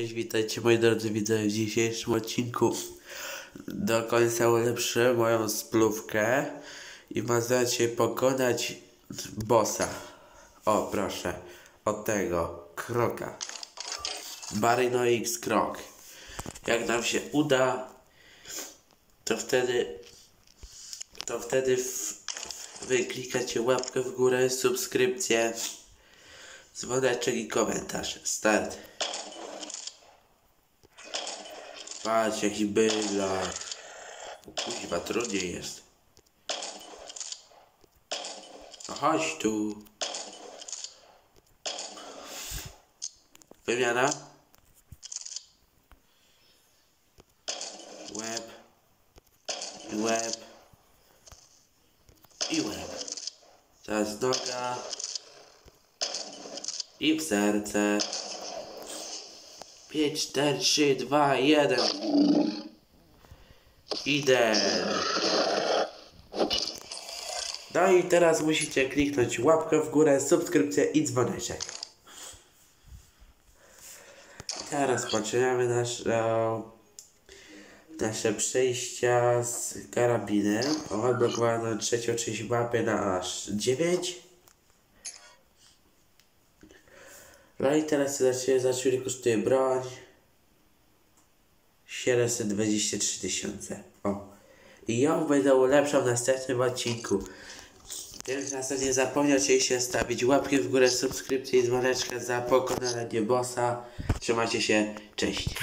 Cześć, witajcie moi drodzy widzowie w dzisiejszym odcinku. Do końca ulepszę moją splówkę i macie pokonać bossa. O, proszę, od tego, kroka. Barino X krok. Jak nam się uda, to wtedy, to wtedy w, łapkę w górę, subskrypcję, dzwoneczek i komentarz. Start. Patrz jaki byla. O kuźwa, trudniej jest. No chodź tu. Wymiana. Łeb. I łeb. I łeb. Teraz noga. I w serce. 5, 4, 3, 2, 1. Idę. No i teraz musicie kliknąć łapkę w górę, subskrypcję i dzwoneczek. Teraz poczynamy nasze, nasze przejścia z karabinem. Odblokowano trzecią część mapy na aż 9. No i teraz zacznie, zacznie kosztuje broń 723 tysiące. O. I ją będę ulepszał w następnym odcinku. Więc na nie zapomniał się stawić łapki w górę, subskrypcję i dzwoneczkę za pokonanie bossa. Trzymajcie się, cześć.